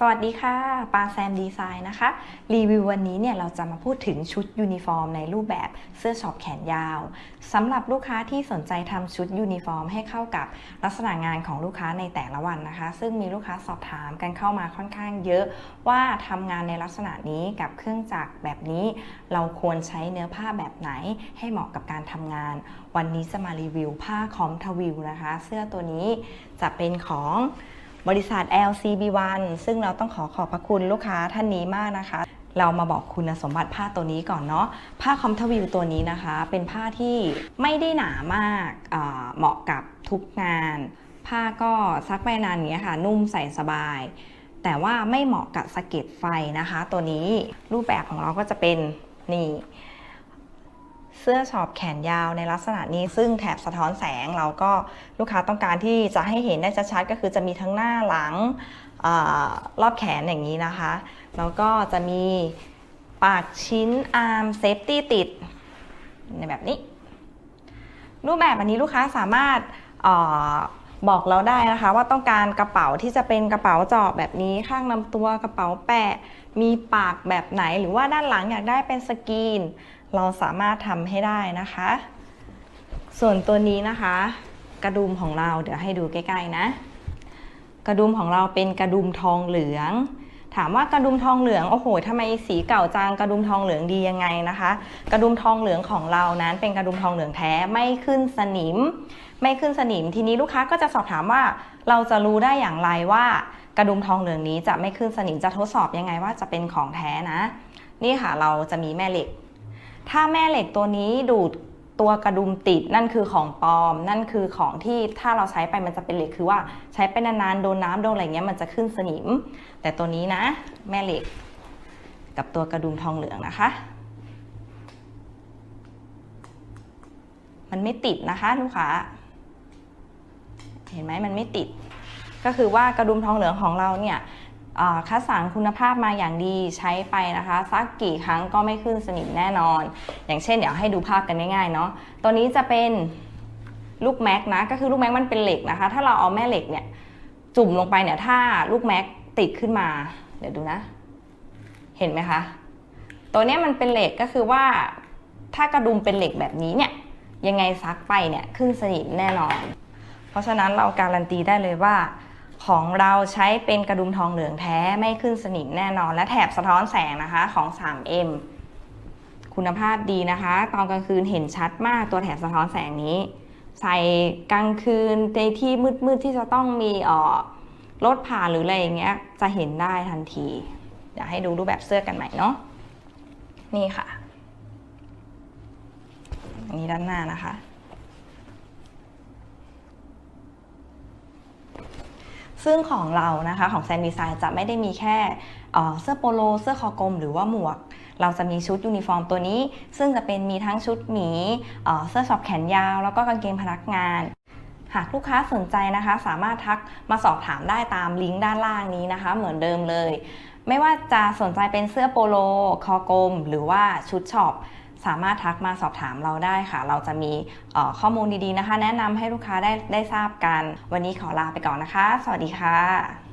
สวัสดีค่ะ ปาแซมดีไซน์นะคะ รีวิววันนี้เนี่ยเราจะมาพูดถึงชุดยูนิฟอร์มในรูปแบบเสื้อช็อปแขนยาวสำหรับลูกค้าที่สนใจทำชุดยูนิฟอร์มให้เข้ากับลักษณะงานของลูกค้าในแต่ละวันนะคะ ซึ่งมีลูกค้าสอบถามกันเข้ามาค่อนข้างเยอะ ว่าทำงานในลักษณะนี้กับเครื่องจักรแบบนี้ เราควรใช้เนื้อผ้าแบบไหนให้เหมาะกับการทำงาน วันนี้จะมารีวิวผ้าคอมทวิวนะคะ เสื้อตัวนี้จะเป็นของ บริษัท LCB1 ซึ่งเราต้องขอขอบพระคุณลูกค้าท่านนี้มากนะคะ เรามาบอกคุณสมบัติผ้าตัวนี้ก่อนเนาะผ้าคอมทวิวตัวนี้นะคะ เป็นผ้าที่ไม่ได้หนามากเเหมาะกับทุกงาน ผ้าก็ซักไปนานอย่างเงี้ยค่ะ นุ่มใส่สบาย แต่ว่าไม่เหมาะกับสะเก็ดไฟนะคะ ตัวนี้รูปแบบของเราก็จะเป็นนี่ เสื้อช็อปแขนยาวในลักษณะนี้ ซึ่งแถบสะท้อนแสงเราก็ลูกค้าต้องการที่จะให้เห็นได้ชัดๆก็คือจะมีทั้งหน้าหลังอรอบแขนอย่างนี้นะคะ แล้วก็จะมีปากชิ้นอาร์มเซฟตี้ติดในแบบนี้ รูปแบบอันนี้ลูกค้าสามารถอบอกเราได้นะคะ ว่าต้องการกระเป๋าที่จะเป็นกระเป๋าเจาะแบบนี้ข้างลำตัวกระเป๋าแปะ มีปากแบบไหนหรือว่าด้านหลังอยากได้เป็นสกรีน เราสามารถทำให้ได้นะคะ ส่วนตัวนี้นะคะ กระดุมของเราเดี๋ยวให้ดูใกล้ๆนะ กระดุมของเราเป็นกระดุมทองเหลือง ถามว่ากระดุมทองเหลืองโอ้โหทำไมสีเก่าจังกระดุมทองเหลืองดียังไงนะคะ กระดุมทองเหลืองของเรานั้น เป็นกระดุมทองเหลืองแท้ไม่ขึ้นสนิม ไม่ขึ้นสนิมทีนี้ลูกค้าก็จะสอบถามว่าเราจะรู้ได้อย่างไรว่ากระดุมทองเหลืองนี้จะไม่ขึ้นสนิมจะทดสอบยังไงว่าจะเป็นของแท้นะ นี่ค่ะเราจะมีแม่เหล็ก ถ้าแม่เหล็กตัวนี้ดูดตัวกระดุมติดนั่นคือของปลอม นั่นคือของที่ถ้าเราใช้ไปมันจะเป็นเหล็กคือว่าใช้ไปนานๆโดนน้ำโดนอะไรเงี้ยมันจะขึ้นสนิม แต่ตัวนี้นะ แม่เหล็ก กับตัวกระดุมทองเหลืองนะคะ มันไม่ติดนะคะลูกค้าเห็นไหมมันไม่ติด ก็คือว่ากระดุมทองเหลืองของเราเนี่ย คัดสรรคุณภาพมาอย่างดีใช้ไปนะคะสักกี่ครั้งก็ไม่ขึ้นสนิมแน่นอน อย่างเช่นเดี๋ยวให้ดูภาพกันง่ายๆเนาะตัวนี้จะเป็นลูกแม็กนะก็คือลูกแม็กมันเป็นเหล็กนะคะ ถ้าเราเอาแม่เหล็กเนี่ยจุ่มลงไปเนี่ยถ้าลูกแม็กติดขึ้นมา เดี๋ยวดูนะ เห็นไหมคะ ตัวนี้มันเป็นเหล็กก็คือว่าถ้ากระดุมเป็นเหล็กแบบนี้เนี่ยยังไงซักไปเนี่ยขึ้นสนิมแน่นอน เพราะฉะนั้นเราการันตีได้เลยว่า ของเราใช้เป็นกระดุมทองเหลืองแท้ไม่ขึ้นสนิมแน่นอน และแถบสะท้อนแสงนะคะของ 3M คุณภาพดีนะคะ ตอนกลางคืนเห็นชัดมากตัวแถบสะท้อนแสงนี้ ใส่กลางคืนในที่มืดๆที่จะต้องมีออรถผ่านหรืออะไรอย่างเงี้ยจะเห็นได้ทันทีเดี๋ยวให้ดูรูปแบบเสื้อกันใหม่เนาะนี่ค่ะ อันนี้ด้านหน้านะคะ ซึ่งของเรานะคะของแซนดีไซน์จะไม่ได้มีแค่เสื้อโปโล เสื้อคอกลมหรือว่าหมวก เราจะมีชุดยูนิฟอร์มตัวนี้ ซึ่งจะเป็นมีทั้งชุดหมีเอ่อเสื้อช็อปแขนยาว แล้วก็กางเกงพนักงานหากลูกค้าสนใจนะคะ สามารถทักมาสอบถามได้ตามลิงก์ด้านล่างนี้นะคะ เหมือนเดิมเลย ไม่ว่าจะสนใจเป็นเสื้อโปโล คอกลม หรือว่าชุดช็อป สามารถทักมาสอบถามเราได้ค่ะ เราจะมีข้อมูลดีๆนะคะ แนะนำให้ลูกค้าได้ได้ทราบกัน วันนี้ขอลาไปก่อนนะคะ สวัสดีค่ะ